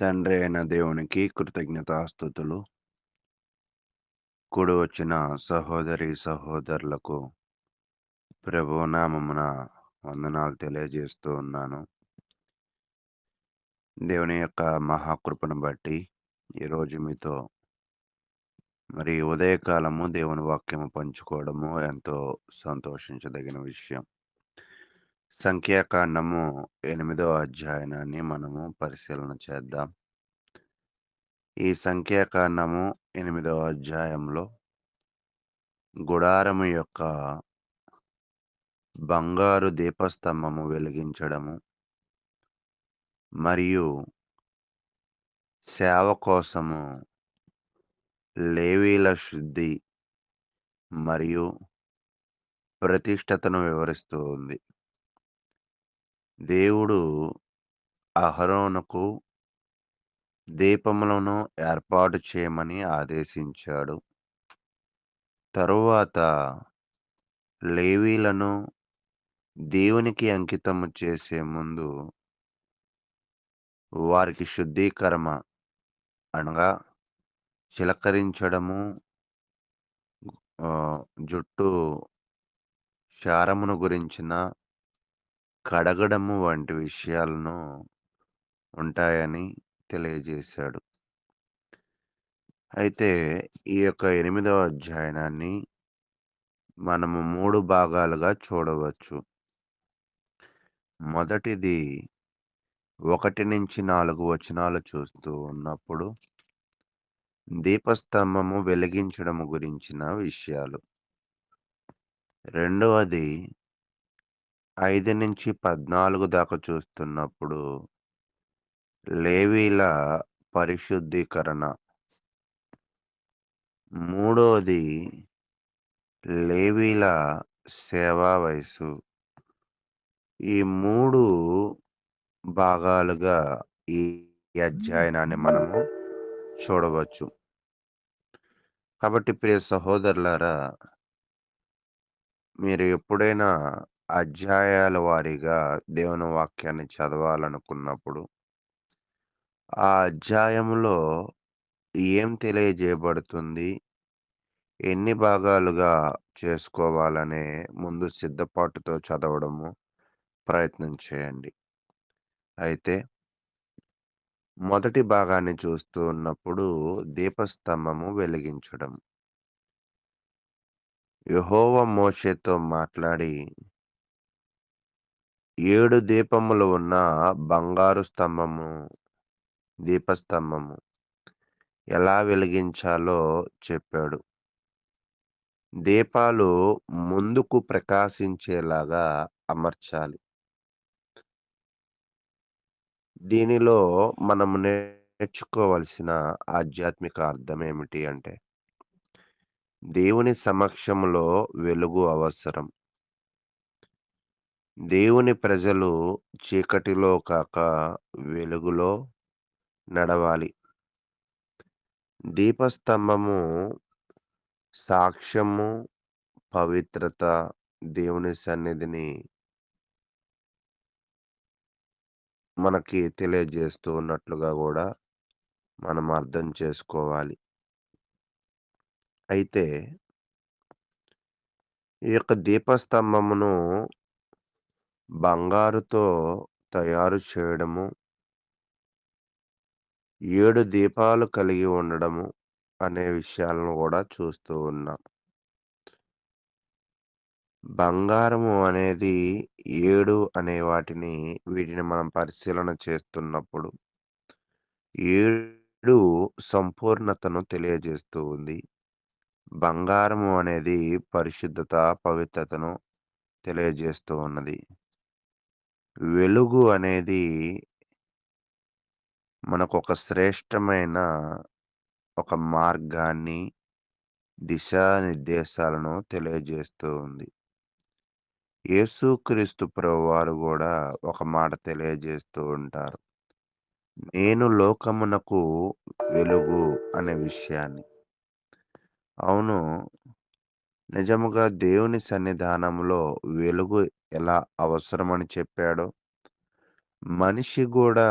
తండ్రి అయిన దేవునికి కృతజ్ఞతాస్థుతులు కూడి వచ్చిన సహోదరి సహోదరులకు ప్రభు నామమున వందనాలు తెలియజేస్తూ ఉన్నాను. దేవుని యొక్క మహాకృపను బట్టి ఈరోజు మీతో మరి ఉదయకాలము దేవుని వాక్యము పంచుకోవడము ఎంతో సంతోషించదగిన విషయం. సంఖ్యాకాండము ఎనిమిదో అధ్యాయాన్ని మనము పరిశీలన చేద్దాం. ఈ సంఖ్యాకాండము ఎనిమిదవ అధ్యాయంలో గుడారము యొక్క బంగారు దీపస్తంభము వెలిగించడము మరియు సేవ కోసము లేవీల శుద్ధి మరియు ప్రతిష్టతను వివరిస్తూ ఉంది. దేవుడు అహరోనుకు దీపములను ఏర్పాటు చేయమని ఆదేశించాడు. తరువాత లేవీలను దేవునికి అంకితము చేసే ముందు వారికి శుద్ధీకరమ అనగా చిలకరించడము జుట్టు శారమును గురించిన కడగడము వంటి విషయాలను ఉంటాయని తెలియజేశాడు. అయితే ఈ యొక్క ఎనిమిదవ అధ్యయనాన్ని మనము మూడు భాగాలుగా చూడవచ్చు. మొదటిది ఒకటి నుంచి నాలుగు వచనాలు చూస్తూ ఉన్నప్పుడు దీపస్తంభము వెలిగించడము గురించిన విషయాలు. రెండవది ఐదు నుంచి పద్నాలుగు దాకా చూస్తున్నప్పుడు లేవీల పరిశుద్ధీకరణ. మూడవది లేవీల సేవా వయసు. ఈ మూడు భాగాలుగా ఈ అధ్యయనాన్ని మనము చూడవచ్చు. కాబట్టి ప్రియ సహోదరులారా మీరు ఎప్పుడైనా అధ్యాయాల వారీగా దేవుని వాక్యాన్ని చదవాలనుకున్నప్పుడు ఆ అధ్యాయంలో ఏం తెలియజేయబడుతుంది? ఎన్ని భాగాలుగా చేసుకోవాలనే ముందు సిద్ధపాటుతో చదవడము ప్రయత్నం చేయండి. అయితే మొదటి భాగాన్ని చూస్తూ ఉన్నప్పుడు దీపస్తంభము వెలిగించడం. యహోవ మోషేతో మాట్లాడి ఏడు దీపములు ఉన్న బంగారు స్తంభము దీపస్తంభము ఎలా వెలిగించాలో చెప్పాడు. దీపాలు ముందుకు ప్రకాశించేలాగా అమర్చాలి. దీనిలో మనం నేర్చుకోవలసిన ఆధ్యాత్మిక అర్థం ఏమిటి అంటే దేవుని సమక్షంలో వెలుగు అవసరం. దేవుని ప్రజలు చీకటిలో కాక వెలుగులో నడవాలి. దీపస్తంభము సాక్ష్యము పవిత్రత దేవుని సన్నిధిని మనకి తెలియజేస్తూ ఉన్నట్లుగా కూడా మనం అర్థం చేసుకోవాలి. అయితే ఈ యొక్క దీపస్తంభమును బంగారుతో తయారు చేయడము. ఏడు దీపాలు కలిగి ఉండడము అనే విషయాలను కూడా చూస్తూ ఉన్నాం. బంగారము అనేది ఏడు అనే వాటిని వీటిని మనం పరిశీలన చేస్తున్నప్పుడు ఏడు సంపూర్ణతను తెలియజేస్తూ ఉంది. బంగారము అనేది పరిశుద్ధత పవిత్రతను తెలియజేస్తూ ఉన్నది. వెలుగు అనేది మనకు ఒక శ్రేష్టమైన ఒక మార్గాన్ని దిశానిర్దేశాలను తెలియజేస్తూ ఉంది. యేసుక్రీస్తు ప్రభువారు కూడా ఒక మాట తెలియజేస్తూ ఉంటారు. నేను లోకమునకు వెలుగు అనే విషయాన్ని. అవును నిజముగా దేవుని సన్నిధానంలో వెలుగు ఎలా అవసరమని చెప్పాడో మనిషి కూడా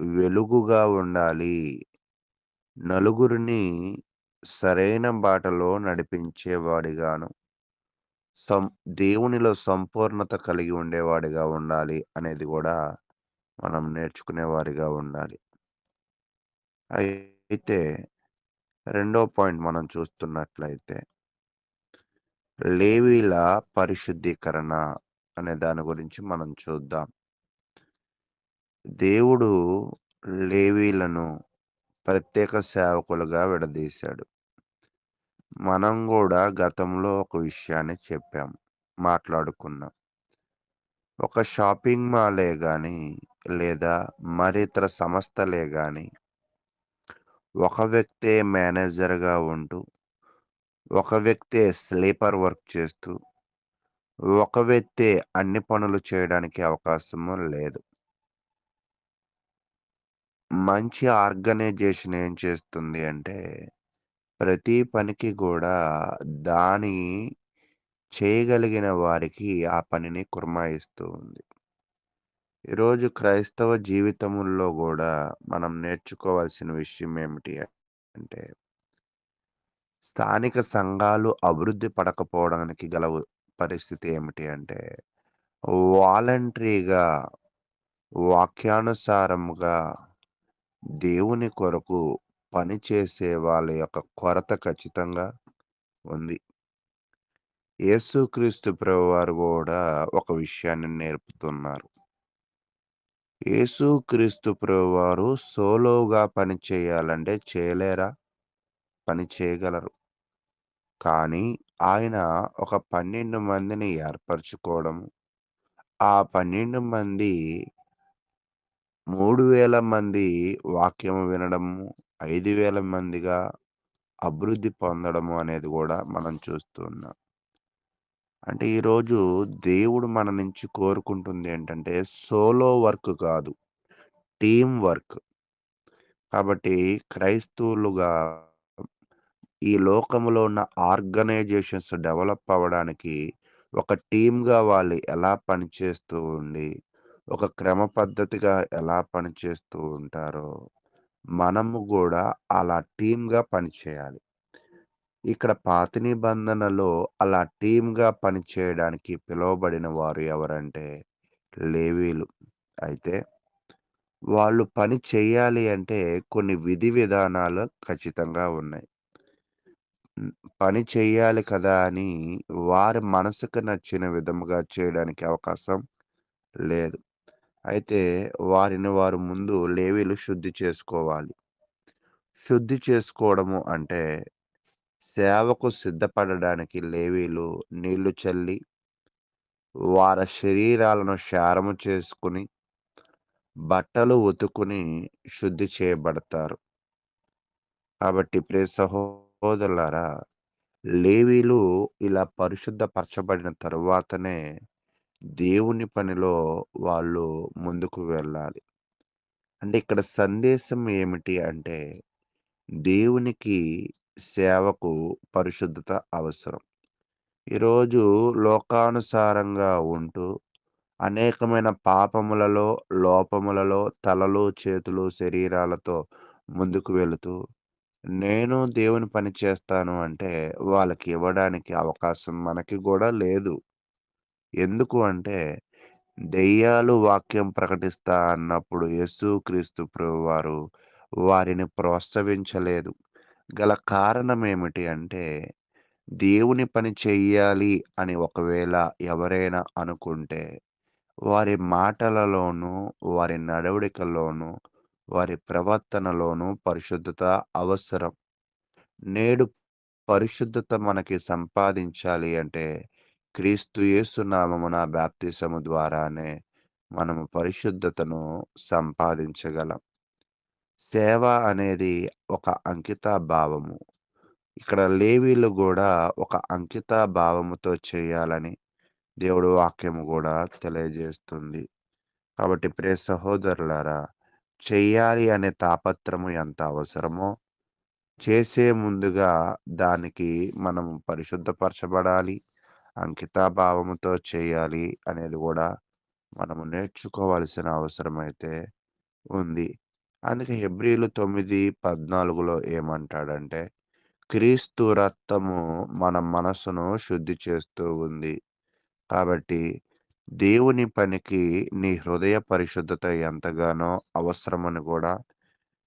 వెలుగుగా ఉండాలి. నలుగురిని సరైన బాటలో నడిపించేవాడిగాను సం దేవునిలో సంపూర్ణత కలిగి ఉండేవాడిగా ఉండాలి అనేది కూడా మనం నేర్చుకునేవారిగా ఉండాలి. అయితే రెండో పాయింట్ మనం చూస్తున్నట్లయితే లేవీల పరిశుద్ధీకరణ అనే దాని గురించి మనం చూద్దాం. దేవుడు లేవీలను ప్రత్యేక సేవకులుగా విడదీశాడు. మనం కూడా గతంలో ఒక విషయాన్ని చెప్పాం. మాట్లాడుకున్నాం. ఒక షాపింగ్ మాలే కానీ లేదా మరితర సంస్థలే కానీ ఒక వ్యక్తే మేనేజర్‌గా ఉంటూ, ఒక వ్యక్తే స్లీపర్ వర్క్ చేస్తూ, ఒక వ్యక్తే అన్ని పనులు చేయడానికి అవకాశము లేదు. మంచి ఆర్గనైజేషన్ ఏం చేస్తుంది అంటే, ప్రతి పనికి కూడా దాని చేయగలిగిన వారికి ఆ పనిని కుర్మాయిస్తూ ఉంది. ఈరోజు క్రైస్తవ జీవితముల్లో కూడా మనం నేర్చుకోవాల్సిన విషయం ఏమిటి అంటే స్థానిక సంఘాలు అభివృద్ధి పడకపోవడానికి గల ఉ పరిస్థితి ఏమిటి అంటే, వాలంటరీగా, వాక్యానుసారముగా దేవుని కొరకు పనిచేసే వాళ్ళ యొక్క కొరత ఖచ్చితంగా ఉంది. యేసుక్రీస్తు ప్రభువారు గూడా ఒక విషయాన్ని నేర్పుతున్నారు. యేసుక్రీస్తు ప్రభువారు సోలోగా పని చేయాలంటే చేయలేరా? పని చేయగలరు. కానీ ఆయన ఒక 12 మందిని ఏర్పరచుకోవడం ఆ 12 మంది మూడు వేల మంది వాక్యము వినడము, 5000 మందిగా అభివృద్ధి పొందడము అనేది కూడా మనం చూస్తున్నాం అంటే ఈరోజు దేవుడు మన నుంచి కోరుకుంటుంది ఏంటంటే సోలో వర్క్ కాదు. Team work. కాబట్టి క్రైస్తవులుగా ఈ లోకములో ఉన్న ఆర్గనైజేషన్స్ డెవలప్ అవ్వడానికి ఒక టీమ్‌గా వాళ్ళు ఎలా పనిచేస్తూ ఉండి, ఒక క్రమ పద్ధతిగా ఎలా పనిచేస్తూ ఉంటారో, మనము కూడా అలా టీమ్‌గా పనిచేయాలి. ఇక్కడ పాత నిబంధనలో అలా టీమ్‌గా పనిచేయడానికి పిలువబడిన వారు ఎవరంటే లేవీలు. అయితే వాళ్ళు పని చేయాలి అంటే కొన్ని విధి విధానాలు ఖచ్చితంగా ఉన్నాయి. హ్మ్. పని చేయాలి కదా! అని వారి మనసుకు నచ్చిన విధముగా చేయడానికి అవకాశం లేదు. అయితే వారిని వారు ముందు లేవీలు శుద్ధి చేసుకోవాలి. శుద్ధి చేసుకోవడము అంటే సేవకు సిద్ధపడడానికి లేవీలు నీళ్ళు చల్లి వారి శరీరాలను క్షారము చేసుకొని, బట్టలు ఉతుకుని శుద్ధి చేయబడతారు. కాబట్టి ప్రియ సహోదరులారా, లేవీలు ఇలా పరిశుద్ధపరచబడిన తరువాతనే దేవుని పనిలో వాళ్ళు ముందుకు వెళ్ళాలి. అంటే ఇక్కడ సందేశం ఏమిటి అంటే, దేవునికి సేవకు పరిశుద్ధత అవసరం. ఈరోజు లోకానుసారంగా ఉంటూ, అనేకమైన పాపములలో, లోపములలో తలలు, చేతులు, శరీరాలతో ముందుకు వెళుతూ, నేను దేవుని పని చేస్తాను అంటే వాళ్ళకి ఇవ్వడానికి అవకాశం మనకి కూడా లేదు. ఎందుకు అంటే దెయ్యాలు వాక్యం ప్రకటిస్తా అన్నప్పుడు యేసుక్రీస్తు ప్రభువారు వారిని ప్రోత్సహించలేదు. గల కారణం ఏమిటి అంటే, దేవుని పని చెయ్యాలి అని ఒకవేళ ఎవరైనా అనుకుంటే, వారి మాటలలోనూ, వారి నడవడికలోనూ, వారి ప్రవర్తనలోనూ పరిశుద్ధత అవసరం. నేడు పరిశుద్ధత మనకి సంపాదించాలి అంటే, క్రీస్తు యేసునామమున నామమున ద్వారానే మనము పరిశుద్ధతను సంపాదించగలం. సేవ అనేది ఒక అంకిత భావము. ఇక్కడ లేవీలు కూడా ఒక అంకిత భావముతో చేయాలని దేవుడు వాక్యము కూడా తెలియజేస్తుంది. కాబట్టి ప్రే సహోదరులారా, చెయ్యాలి అనే తాపత్రము ఎంత అవసరమో, చేసే ముందుగా దానికి మనం పరిశుద్ధపరచబడాలి. అంకితాభావముతో చేయాలి అనేది కూడా మనము నేర్చుకోవాల్సిన అవసరమైతే ఉంది. అందుకే ఎబ్రిల్ తొమ్మిది పద్నాలుగులో ఏమంటాడంటే, క్రీస్తు రక్తము మన మనసును శుద్ధి చేస్తూ ఉంది. కాబట్టి దేవుని పనికి నీ హృదయ పరిశుద్ధత ఎంతగానో అవసరమని కూడా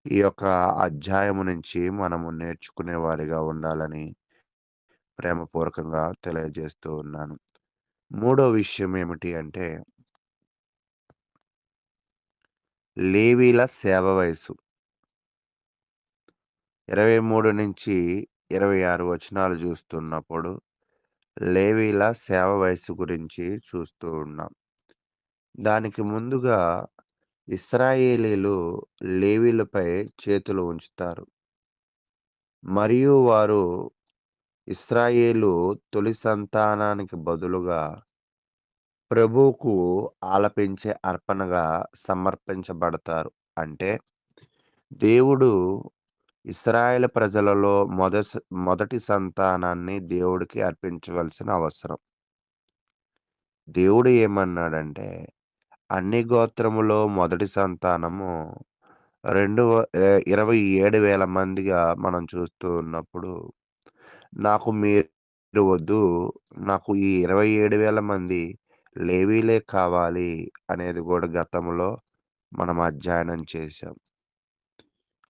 ఈ యొక్క అధ్యాయము నుంచి మనము నేర్చుకునే వారిగా ఉండాలని ప్రేమపూర్వకంగా తెలియజేస్తూ ఉన్నాను. మూడో విషయం ఏమిటి అంటే లేవీల సేవ వయసు. 23-26 వచనాలు చూస్తున్నప్పుడు లేవీల సేవ వయసు గురించి చూస్తూ ఉన్నాం. దానికి ముందుగా ఇస్రాయేలీలు లేవీలపై చేతులు ఉంచుతారు. మరియు వారు ఇస్రాయేలు తొలి సంతానానికి బదులుగా ప్రభువుకు ఆలపించే అర్పణగా సమర్పించబడతారు. అంటే దేవుడు ఇస్రాయేల్ ప్రజలలో మొదటి మొదటి సంతానాన్ని దేవుడికి అర్పించవలసిన అవసరం. దేవుడు ఏమన్నాడంటే, అన్ని గోత్రములో మొదటి సంతానము రెండు ఇరవై ఏడు వేల మందిగా మనం చూస్తూ ఉన్నప్పుడు, నాకు మీరు వద్దు. నాకు ఈ 27,000 మంది లేవీలే కావాలి అనేది కూడా గతంలో మనం అధ్యయనం చేశాం.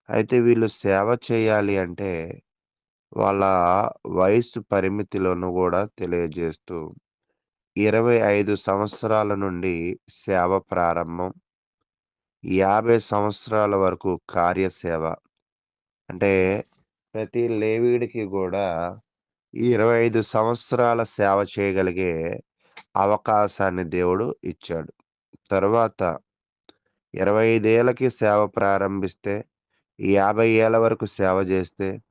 అయితే వీళ్ళు సేవ చేయాలి అంటే, వాళ్ళ వయస్సు పరిమితులను కూడా తెలియజేస్తూ 25 సంవత్సరాల నుండి సేవ ప్రారంభం. 50 సంవత్సరాల వరకు కార్యసేవ. అంటే ప్రతి లేవిడికి కూడా ఇరవై ఐదు సంవత్సరాల సేవ చేయగలిగే అవకాశాన్ని దేవుడు ఇచ్చాడు. తర్వాత ఇరవై ఐదేళ్ళకి సేవ ప్రారంభిస్తే, యాభై ఏళ్ళ వరకు సేవ చేస్తే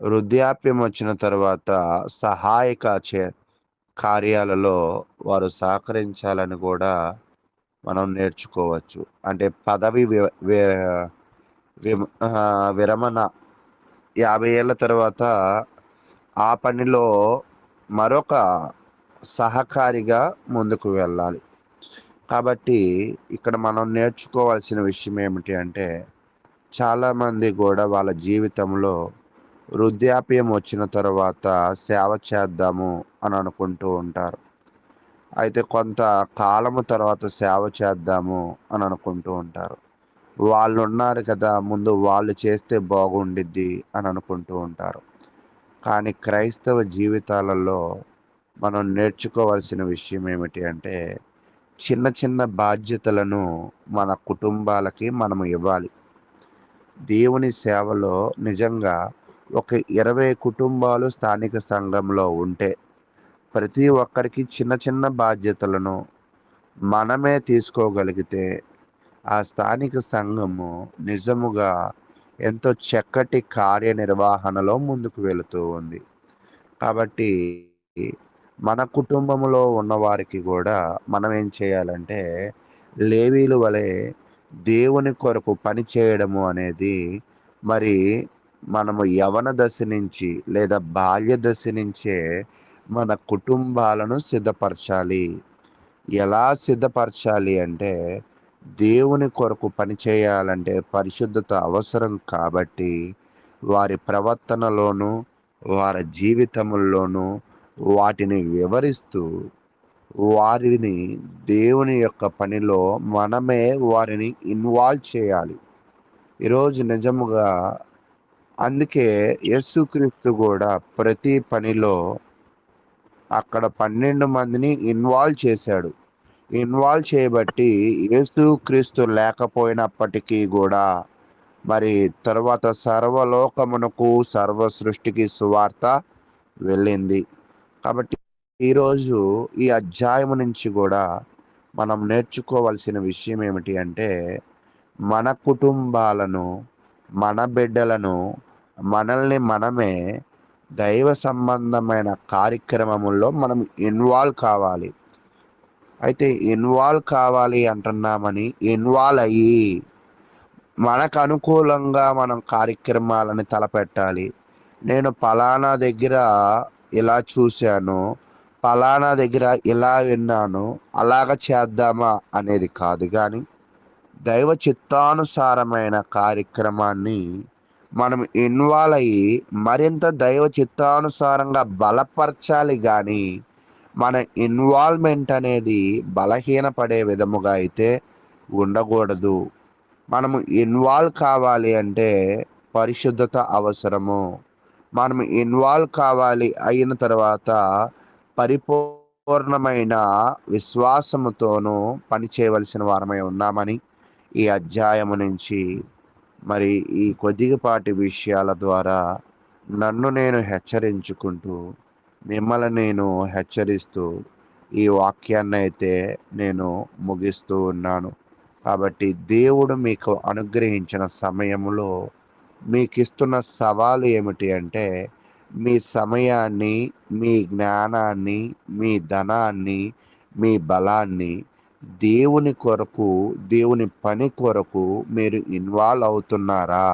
వృద్ధాప్యం వచ్చిన తర్వాత సహాయక చే కార్యాలలో వారు సహకరించాలని కూడా మనం నేర్చుకోవచ్చు. అంటే పదవి వి విరమణ యాభై ఏళ్ళ తర్వాత ఆ పనిలో మరొక సహకారిగా ముందుకు వెళ్ళాలి. కాబట్టి ఇక్కడ మనం నేర్చుకోవాల్సిన విషయం ఏమిటి అంటే, చాలామంది కూడా వాళ్ళ జీవితంలో వృద్ధాప్యం వచ్చిన తర్వాత సేవ చేద్దాము అని అనుకుంటూ ఉంటారు. అయితే కొంత కాలము తర్వాత సేవ చేద్దాము అని అనుకుంటూ ఉంటారు. వాళ్ళు ఉన్నారు కదా! ముందు వాళ్ళు చేస్తే బాగుండిద్ది అని అనుకుంటూ ఉంటారు. కానీ క్రైస్తవ జీవితాలలో మనం నేర్చుకోవాల్సిన విషయం ఏమిటి అంటే, చిన్న చిన్న బాధ్యతలను మన కుటుంబాలకి మనం ఇవ్వాలి. దేవుని సేవలో నిజంగా ఒక 20 కుటుంబాలు స్థానిక సంఘంలో ఉంటే, ప్రతి ఒక్కరికి చిన్న చిన్న బాధ్యతలను మనమే తీసుకోగలిగితే, ఆ స్థానిక సంఘము నిజముగా ఎంతో చక్కటి కార్యనిర్వహణలో ముందుకు వెళుతూ ఉంది. కాబట్టి మన కుటుంబంలో ఉన్నవారికి కూడా మనం ఏం చేయాలంటే, లేవీలు వలె దేవుని కొరకు పని చేయడము అనేది మరి మనము యవన దశ నుంచి లేదా బాల్య దశ నుంచే మన కుటుంబాలను సిద్ధపరచాలి. ఎలా సిద్ధపరచాలి అంటే, దేవుని కొరకు పని చేయాలంటే పరిశుద్ధత అవసరం కాబట్టి, వారి ప్రవర్తనలోను, వారి జీవితముల్లోనూ వాటిని వివరిస్తూ, వారిని దేవుని యొక్క పనిలో మనమే వారిని ఇన్వాల్వ్ చేయాలి. ఈరోజు నిజముగా అందుకే యేసుక్రీస్తు కూడా ప్రతి పనిలో అక్కడ 12 మందిని ఇన్వాల్వ్ చేశాడు. ఇన్వాల్వ్ చేయబట్టి యేసుక్రీస్తు లేకపోయినప్పటికీ కూడా మరి తర్వాత సర్వలోకమునకు, సర్వ సృష్టికి సువార్త వెళ్ళింది. కాబట్టి ఈరోజు ఈ అధ్యాయం నుంచి కూడా మనం నేర్చుకోవాల్సిన విషయం ఏమిటి అంటే, మన కుటుంబాలను, మన బిడ్డలను, మనల్ని మనమే దైవ సంబంధమైన కార్యక్రమంలో మనం ఇన్వాల్వ్ కావాలి. అయితే ఇన్వాల్వ్ కావాలి అంటున్నామని ఇన్వాల్వ్ అయ్యి, మనకు అనుకూలంగా మనం కార్యక్రమాలను తలపెట్టాలి. నేను పలానా దగ్గర ఇలా చూశాను, పలానా దగ్గర ఇలా విన్నాను, అలాగ చేద్దామా అనేది కాదు కానీ దైవ చిత్తానుసారమైన కార్యక్రమాన్ని మనం ఇన్వాల్వ్ అయ్యి మరింత దైవ చిత్తానుసారంగా బలపరచాలి కానీ మన ఇన్వాల్వ్మెంట్ అనేది బలహీనపడే విధముగా అయితే ఉండకూడదు. మనము ఇన్వాల్వ్ కావాలి అంటే పరిశుద్ధత అవసరము. మనం ఇన్వాల్వ్ కావాలి అయిన తర్వాత పరిపూర్ణమైన విశ్వాసముతోనూ పనిచేయవలసిన వారమై ఉన్నామని ఈ అధ్యాయము నుంచి మరి ఈ కొద్దిగపాటి విషయాల ద్వారా నన్ను నేను హెచ్చరించుకుంటూ మిమ్మల్ని నేను హెచ్చరిస్తూ ఈ వాక్యాన్ని అయితే నేను ముగిస్తూ ఉన్నాను. కాబట్టి దేవుడు మీకు అనుగ్రహించిన సమయంలో మీకు ఇస్తున్న సవాలు ఏమిటి అంటే మీ సమయాన్ని మీ జ్ఞానాన్ని మీ ధనాన్ని మీ బలాన్ని దేవుని కొరకు దేవుని పని కొరకు మీరు ఇన్వాల్వ్ అవుతున్నారా?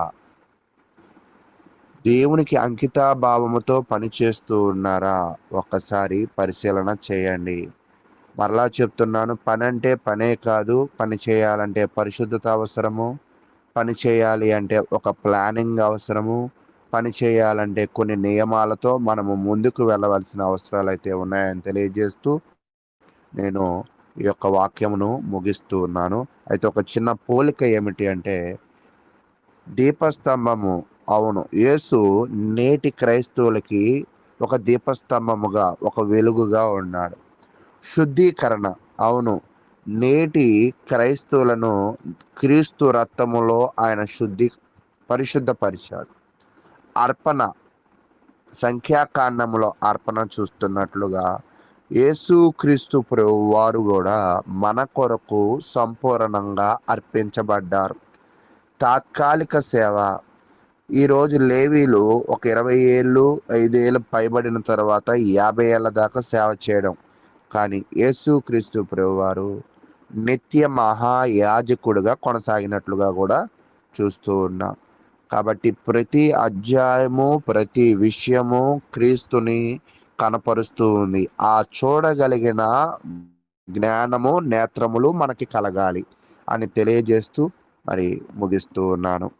దేవునికి అంకితాభావముతో పనిచేస్తూ ఉన్నారా? ఒక్కసారి పరిశీలన చేయండి. మరలా చెప్తున్నాను పని అంటే పనే కాదు పని చేయాలంటే పరిశుద్ధత అవసరము పని చేయాలి అంటే ఒక ప్లానింగ్ అవసరము పని చేయాలంటే కొన్ని నియమాలతో మనము ముందుకు వెళ్ళవలసిన అవసరాలు అయితే ఉన్నాయని తెలియజేస్తూ నేను ఈ యొక్క వాక్యమును ముగిస్తూ ఉన్నాను. అయితే ఒక చిన్న పోలిక ఏమిటి అంటే దీపస్తంభము అవును యేసు నేటి క్రైస్తవులకి ఒక దీపస్తంభముగా ఒక వెలుగుగా ఉన్నాడు. శుద్ధీకరణ అవును నేటి క్రైస్తవులను క్రీస్తు రక్తములో ఆయన శుద్ధి పరిశుద్ధపరిచాడు. అర్పణ సంఖ్యాకాండములో అర్పణ చూస్తున్నట్లుగా యేసుక్రీస్తు ప్రభు వారు కూడా మన కొరకు సంపూర్ణంగా అర్పించబడ్డారు. తాత్కాలిక సేవ. ఈరోజు లేవీలు ఒక ఇరవై ఏళ్ళు ఐదేళ్ళు పైబడిన తర్వాత యాభై ఏళ్ళ దాకా సేవ చేయడం. కానీ యేసుక్రీస్తు ప్రభువారు నిత్య మహాయాజకుడుగా కొనసాగినట్లుగా కూడా చూస్తూ ఉన్నాం. కాబట్టి ప్రతి అధ్యాయము ప్రతి విషయము క్రీస్తుని కనపరుస్తూ ఉంది. ఆ చూడగలిగిన జ్ఞానము నేత్రములు మనకి కలగాలి అని తెలియజేస్తూ మరి ముగిస్తూ ఉన్నాను.